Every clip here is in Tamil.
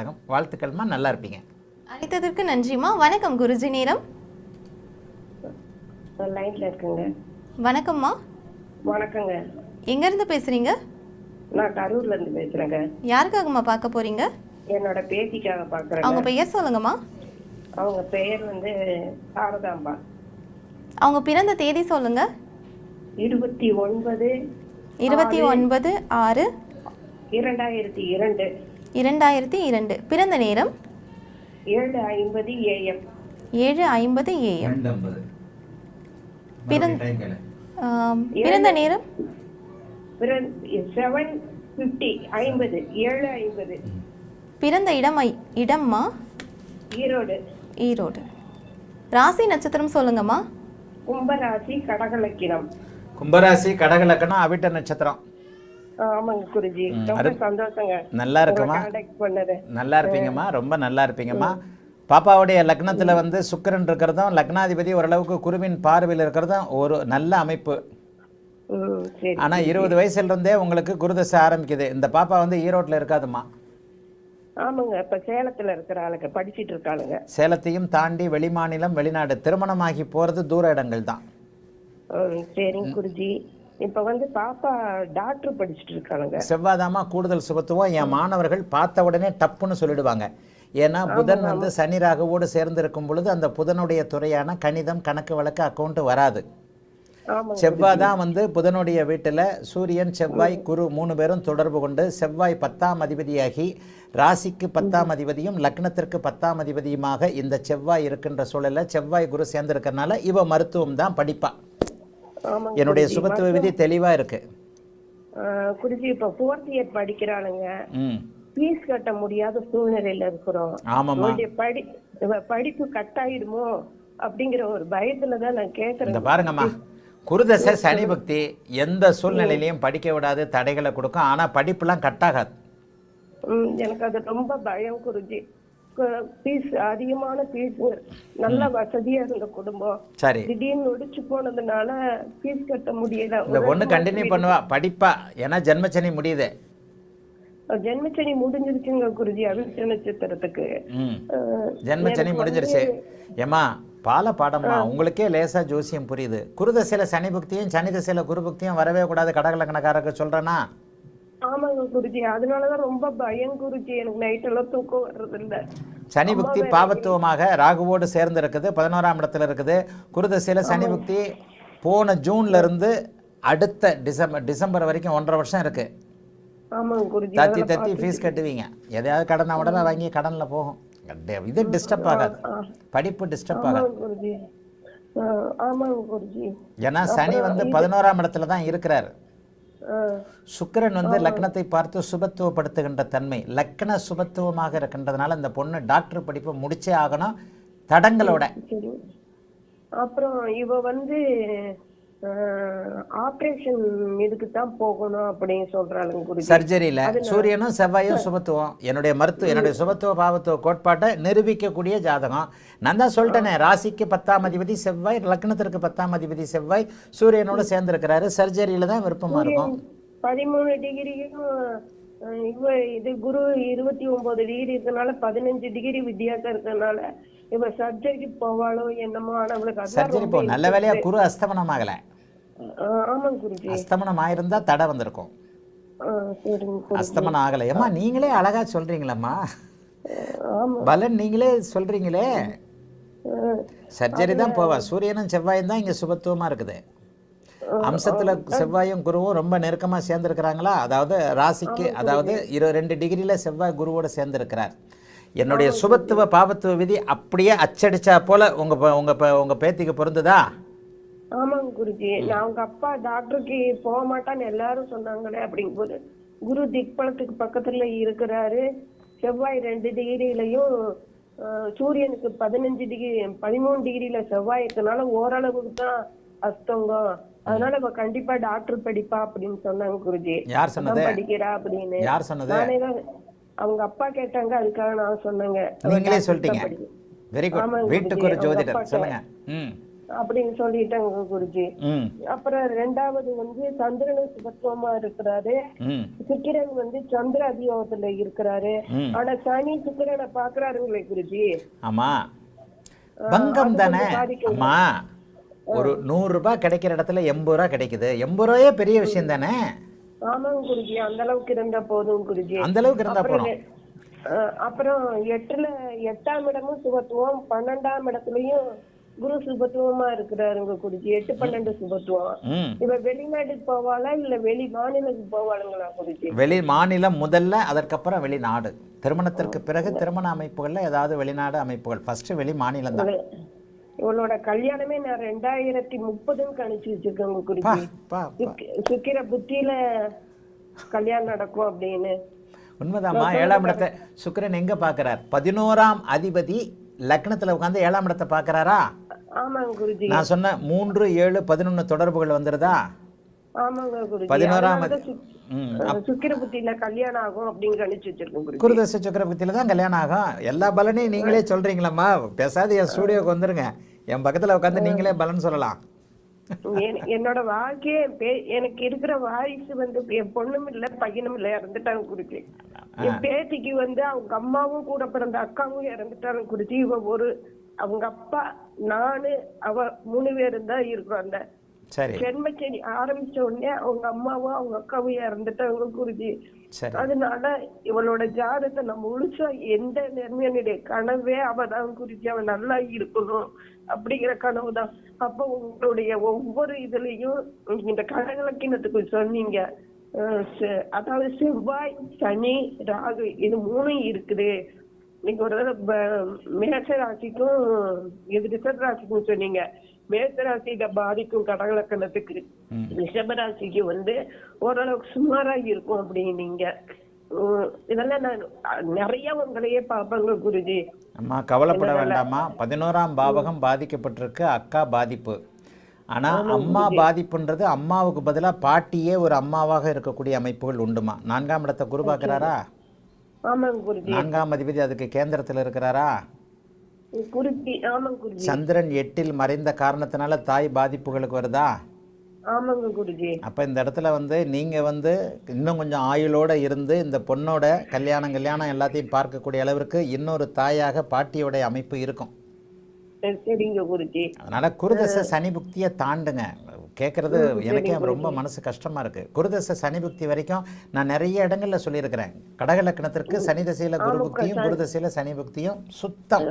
ஜாதகம் வாழ்த்துக்கள்மா நல்லா இருப்பீங்க. அழைத்ததற்கு நன்றிம்மா. வணக்கம் குருஜி நேரம். லைன்ல இருக்குங்க. வணக்கம்மா. வணக்கங்க. எங்கேருந்து பேசுகிறீங்க நான் கரூர்ல இருந்து பேசுறேங்க. யாருக்காகம்மா பார்க்க போகிறீங்க என்னோட பேத்திக்காக பாக்குறேங்க அவங்க பெயர் சொல்லுங்கம்மா. அவங்க பெயர் வந்து சாரதாம்பா. அவங்க பிறந்த தேதி சொல்லுங்க. இருபத்தி ஒன்பது இருபத்தி ஒன்பது ஆறு. இரண்டாயிரத்தி இரண்டு. இரண்டாயிரத்தி இரண்டு. பிறந்த நேரம்? ஏழு ஐம்பது ஏஎம். ஏழு ஐம்பது ஏஎம். பிறந்த நேரம்? செவன் பிப்டி ஐம்பது. ஏழு ஐம்பது. பிறந்த இடம் ஐ- இடம்மா? ஈரோடு. ஈரோடு. ராசி நட்சத்திரம் சொல்லுங்கம்மா. கும்பராசி கடகலக்கினம். கும்பராசி கடகலக்கணம் அவிட்ட நட்சத்திரம். ஆமாங்க குருஜி. ரொம்ப சந்தோஷங்க. நல்லா இருக்குமா? நல்லா இருப்பீங்கம்மா ரொம்ப நல்லா இருப்பீங்கம்மா. பாப்பாவுடைய லக்னத்தில் வந்து சுக்கிரன் இருக்கிறதும் லக்னாதிபதி ஓரளவுக்கு குருவின் பார்வையில் இருக்கிறதும் ஒரு நல்ல அமைப்பு. ஆனால் இருபது வயசுல இருந்தே உங்களுக்கு குருதசை ஆரம்பிக்குது. இந்த பாப்பா வந்து ஈரோட்டில் இருக்காதும்மா. ஆமாங்க இப்ப சேலத்துல இருக்கிற ஆளுங்க படிச்சிட்டு இருக்காளுங்க. சேலத்தையும் தாண்டி வெளிமாநிலம் வெளிநாடு திருமணமாகி போகிறது தூர இடங்கள் தான் சரிங்க குருஜி. இப்ப வந்து பாப்பா டாக்டர் படிச்சிட்டு இருக்காளுங்க செவ்வாதாமா கூடுதல் சுபத்துவம். என் மாணவர்கள் பார்த்த உடனே டப்புன்னு சொல்லிடுவாங்க. ஏன்னா புதன் வந்து சனி ராகுவோடு சேர்ந்து இருக்கும் பொழுது அந்த புதனுடைய துறையான கணிதம் கணக்கு வழக்கு அக்கௌண்ட் வராது. ஆமாங்க செவ்வாய் தான் வந்து புதனுடைய வீட்டில் சூரியன் செவ்வாய் குரு மூணு பேரும் தொடர்பு கொண்டு செவ்வாய் பத்தாம் அதிபதியாகி ராசிக்கு பத்தாம் அதிபதியும் லக்னத்திற்கு பத்தாம் அதிபதியுமாக இந்த செவ்வாய் இருக்கின்ற சூழல்ல செவ்வாய் குரு சேர்ந்திருக்கறனால இவ மருத்துவம் தான் படிப்பா. என்னுடைய சுபத்துவ விதி தெளிவா இருக்கு. குருஜி இப்ப ஃபோர்த் இயர் படிக்கிறாளுங்க ம். ஃபீஸ் கட்ட முடியாத சூழ்நிலையில இருக்கிறோம். படி படிப்பு கட் ஆயிடுமோ அப்படிங்கிற ஒரு பயத்துல தான் நான் இந்த கேக்குறேன் பாருங்கம்மா. குருதசை சனி பக்தி எந்த சூழ்நிலையிலையும் படிக்க விடாது தடைகளை கொடுக்கும். ஆனா படிப்புலாம் கட்டாகாது. ம், எனக்கு அது ரொம்ப பயம் குருஜி. ஃபீஸ் அதிகமான ஃபீஸ் நல்ல வசதியா இருந்த குடும்பம். சரி. திடீர்னு ஒடிச்சு போனதுனால ஃபீஸ் கட்ட முடியல. இந்த பொண்ணு கண்டினியூ பண்ணுவா படிப்பா ஏன்னா ஜென்மச்சனி முடியுது. ஜென்மச்சனி முடிஞ்சிருச்சுங்க குருஜி அவிட்ட நட்சத்திரத்துக்கு ஜென்மச்சனி முடிஞ்சிருச்சு. ஏம்மா பால பாடம்மா உங்களுக்கே லேசா ஜோசியம் புரியுது. குருதசையில சனி பக்தியும் சனி திசையில குரு பக்தியும் வரவே கூடாது கடகலக்கணக்காரருக்கு சொல்றேன்னா? ஆமாங்க குருஜி அதனாலதான் ரொம்ப பயம் குருஜி. எனக்கு நைட் எல்லாம் தூக்கம் வர்றது இல்ல சனி புக்தி பாவத்துவமாக ராகுவோடு சேர்ந்து இருக்குது பதினோராம் இடத்துல இருக்குது. குருதசையில சனி புக்தி போன ஜூன்ல இருந்து அடுத்த டிசம்பர் டிசம்பர் வரைக்கும் ஒன்றரை வருஷம் இருக்கு. தத்தி தத்தி ஃபீஸ் கட்டுவீங்க. எதையாவது கடனை உடனே வாங்கி கடன்ல போகும். இது டிஸ்டர்ப் ஆகாது. படிப்பு டிஸ்டர்ப் ஆகாது. ஏன்னா சனி வந்து பதினோராம் இடத்துல தான் இருக்கிறார். சுக்கிரன் வந்து லக்னத்தை பார்த்து சுபத்துவப்படுத்துகின்ற தன்மை. லக்ன சுபத்துவமாக இருக்கின்றதுனால இந்த பொண்ணு டாக்டர் படிப்பை முடிச்சே ஆகணும். தடங்களோட. அப்புறம் இவ வந்து ஆபரேஷன் இதுக்கு தான் போகணும் அப்படின்னு சொல்றாளுங்க குருஜி. சர்ஜரியில சூரியனும் செவ்வாயும் சுபத்துவம் என்னுடைய மருத்துவ என்னுடைய சுபத்துவ பாவத்துவ கோட்பாட்டை நிரூபிக்கக்கூடிய ஜாதகம். நான் தான் சொல்லிட்டேனே ராசிக்கு பத்தாம் அதிபதி செவ்வாய் லக்னத்திற்கு பத்தாம் அதிபதி செவ்வாய் சூரியனோட சேர்ந்திருக்கிறாரு. சர்ஜரியில தான் விருப்பமா இருக்கும். பதிமூணு டிகிரியும் இது குரு இருபத்தி ஒன்பது டிகிரி இருக்கனால பதினஞ்சு டிகிரி வித்தியாசம் இருக்கனால இவ சர்ஜரிக்கு போவாளோ என்னமோ ஆனா அவளுக்கு சர்ஜரி போ நல்ல வேலையா குரு அஸ்தமனம் ஆகல ஆமாங்க குருஜி. அஸ்தமனம் ஆயிருந்தா தடை வந்திருக்கும். அஸ்தமனம் ஆகலை ஏம்மா நீங்களே அழகா சொல்றீங்களம்மா. பலன் நீங்களே சொல்றீங்களே. சர்ஜரி தான் போவா. சூரியனும் செவ்வாயும் தான் இங்க சுபத்துவமா இருக்குது. அம்சத்துல செவ்வாயும் குருவும் ரொம்ப நெருக்கமா சேர்ந்திருக்கிறாங்களா? அதாவது ராசிக்கு அதாவது இரு ரெண்டு டிகிரியில செவ்வாய் குருவோட சேர்ந்திருக்கிறார். என்னுடைய சுபத்துவ பாவத்துவ விதி அப்படியே அச்சடிச்சா போல உங்க உங்க உங்க பேத்திக்கு பொருந்துதா? ஆமாங்க குருஜி. நான் அவங்க அப்பா டாக்டருக்கு போக மாட்டான்னு எல்லாரும் சொன்னாங்களே அப்படிங்கும்போது குரு திக்பலத்துக்கு பக்கத்துல இருக்கிறாரு. செவ்வாய் ரெண்டு டிகிரிலையும் சூரியனுக்கு பதினஞ்சு டிகிரி பதிமூணு டிகிரில செவ்வாய் இருக்கனால ஓரளவுக்கு தான் அஸ்தங்கம். அதனால இவ கண்டிப்பா டாக்டர் படிப்பா அப்படின்னு சொன்னாங்க குருஜி. யார் சொன்னது? படிக்கிறா அப்படின்னு. யார் சொன்னது? அவங்க அப்பா கேட்டாங்க அதுக்காக நான் சொன்னேங்க. நீங்களே சொல்லிட்டீங்க. வெரி குட் வீட்டுக்கு ஒரு ஜோதிடர் சொல்லுங்க. ம். அப்படின்னு சொல்லிட்டாங்க குருஜி. ம். அப்புறம் ரெண்டாவது வந்து சந்திரனும் சுபத்துவமா இருக்கிறாரு. ம். சுக்கிரன் வந்து சந்திர அதியோகத்துல இருக்கிறாரு. ஆனா சனி சுக்கிரனை பாக்குறாருங்களே குருஜி. ஆமா. பங்கம் தானே? ஒரு நூறு ரூபாய் கிடைக்கிற இடத்துல எண்பது ரூபா கிடைக்குது. எண்பது ரூபாயே பெரிய விஷயம் தானே? ஆமாங்க குருஜி. அந்த அளவுக்கு இருந்தா போதும் குருஜி. அந்த அளவுக்கு இருந்தா அப்புறம் போதும். அப்புறம் எட்டுல எட்டாம் இடமும் சுபத்துவம் பன்னெண்டாம் இடத்துலயும் குரு சுபத்துவமா இருக்கிறாருங்க குருஜி. எட்டு பன்னெண்டு சுபத்துவம். இவ வெளிநாட்டுக்கு போவாளா இல்ல வெளி மாநிலத்துக்கு போவாளுங்களா குருஜி? வெளி மாநிலம் முதல்ல அதற்கப்புறம் வெளிநாடு திருமணத்திற்கு பிறகு திருமண அமைப்புகள்ல ஏதாவது வெளிநாடு அமைப்புகள். ஃபர்ஸ்ட் வெளி மாநிலம் தான் இவளோட கல்யாணமே நான் ரெண்டாயிரத்தி முப்பதுன்னு கணிச்சு வச்சிருக்கேங்க பா குருஜி பா பா. சுக்கி- சுக்கிர புத்தியில கல்யாணம் நடக்கும் அப்படின்னு. உண்மைதாம்மா ஏழாம் இடத்தை சுக்கிரன் எங்க பார்க்கறார் பதினோராம் அதிபதி லக்னத்துல உட்கார்ந்து ஏழாம் இடத்தை குருஜி. நான் சொன்ன மூன்று ஏழு பதினொன்னு தொடர்புகள் வந்துருதா? பதினோராம் அதனாலதான் அதி- சுக்- ம் அஹ் சுக்கிர புத்தியில கல்யாணம் ஆகும் அப்படின்னு வச்சிருக்கேன் குருதச சக்கரவர்த்தியில தான் கல்யாணம் ஆகும். எல்லா பலனையும் நீங்களே சொல்றீங்களம்மா. பேசாது என் ஸ்டூடியோக்கு வந்துருங்க. என் பக்கத்துல உட்காந்து நீங்களே பலன் சொல்லலாம். என்- என்னோட வாழ்க்கையே எனக்கு இருக்கிற வாரிசு வந்து என் பொண்ணும் இல்ல பையனும் இல்ல இறந்துட்டாங்க குருஜி. என் பேத்திக்கு வந்து அவங்க அம்மாவும் கூட பிறந்த அக்காவும் இறந்துட்டாங்க குருஜி. இவ ஒரு அவங்க அப்பா நானு அவ மூணு பேரும் தான் இருக்கோம் அந்த சரி. ஜென்மச்செடி ஆரம்பிச்ச உடனே அவங்க அம்மாவும் அவங்க அக்காவும் இறந்துட்டாங்க குருஜி. சரி. அதனால இவளோட ஜாதகத்தை நம்ம முழுசா எந்த நெருமையனுடைய கனவே அவதான் குறிச்சு அவன் நல்லா இருக்கணும் அப்படிங்கிற கனவு தான். அப்ப உங்களுடைய ஒவ்வொரு இதுலயும் இந்த கடகலக்கினத்துக்கு சொன்னீங்க. அதாவது செவ்வாய் சனி ராகு இது மூணும் இருக்குது. நீங்க ஒரு மேஷ ராசிக்கும் இது ரிஷப ராசிக்கும் சொன்னீங்க. மேஷ ராசியில பாதிக்கும் கடகலக்கணத்துக்கு. ரிஷப ராசிக்கு வந்து ஓரளவுக்கு சுமாரா இருக்கும் அப்படின்னீங்க. இதெல்லாம் நான் நிறைய உங்களையே பார்ப்பேங்க குருஜி. அம்மா கவலைப்பட வேண்டாமா பதினோராம் பாவகம் பாதிக்கப்பட்டிருக்கு அக்கா பாதிப்பு. ஆனா அம்மா பாதிப்புன்றது அம்மாவுக்கு பதிலா பாட்டியே ஒரு அம்மாவாக இருக்கக்கூடிய அமைப்புகள் உண்டுமா? நான்காம் இடத்தை குரு பார்க்கறாரா? குருஜி நான்காம் அதிபதி அதுக்கு கேந்திரத்தில் இருக்கிறாரா? சந்திரன் எட்டில் மறைந்த காரணத்தினால தாய் பாதிப்புகளுக்கு வருதா? அப்போ இந்த இடத்துல வந்து நீங்கள் வந்து இன்னும் கொஞ்சம் ஆயுளோட இருந்து இந்த பொண்ணோட கல்யாணம் கல்யாணம் எல்லாத்தையும் பார்க்கக்கூடிய அளவிற்கு இன்னொரு தாயாக பாட்டியோடைய அமைப்பு இருக்கும். அதனால குருதச சனி புக்தியை தாண்டுங்க. கேட்குறது எனக்கே ரொம்ப மனசு கஷ்டமா இருக்கு. குருதச சனி புக்தி வரைக்கும் நான் நிறைய இடங்கள்ல சொல்லியிருக்கிறேன். கடக லக்னத்திற்கு சனி தசையில குரு புக்தியும் குரு தசையில சனி புக்தியும் சுத்தம்.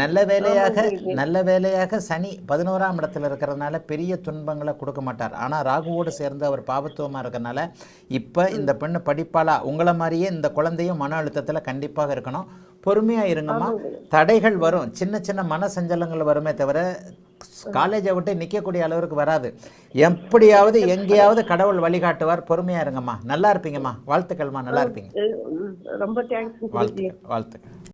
நல்ல வேலையாக நல்ல வேலையாக சனி பதினோராம் இடத்துல இருக்கிறதுனால பெரிய துன்பங்களை கொடுக்க மாட்டார். ஆனா ராகுவோடு சேர்ந்து அவர் பாபத்துவமா இருக்கறனால இப்ப இந்த பெண்ணு படிப்பாளா? உங்களை மாதிரியே இந்த குழந்தையும் மன அழுத்தத்துல கண்டிப்பாக இருக்கணும். பொறுமையா இருங்கம்மா. தடைகள் வரும். சின்ன சின்ன மன சஞ்சலங்கள் வருமே தவிர காலேஜை விட்டு நிற்கக்கூடிய அளவிற்கு வராது. எப்படியாவது எங்கேயாவது கடவுள் வழிகாட்டுவார். பொறுமையா இருங்கம்மா. நல்லா இருப்பீங்கம்மா. வாழ்த்துக்கள்மா. நல்லா இருப்பீங்க. ரொம்ப தேங்க்ஸ் வாழ்த்துக்கள்.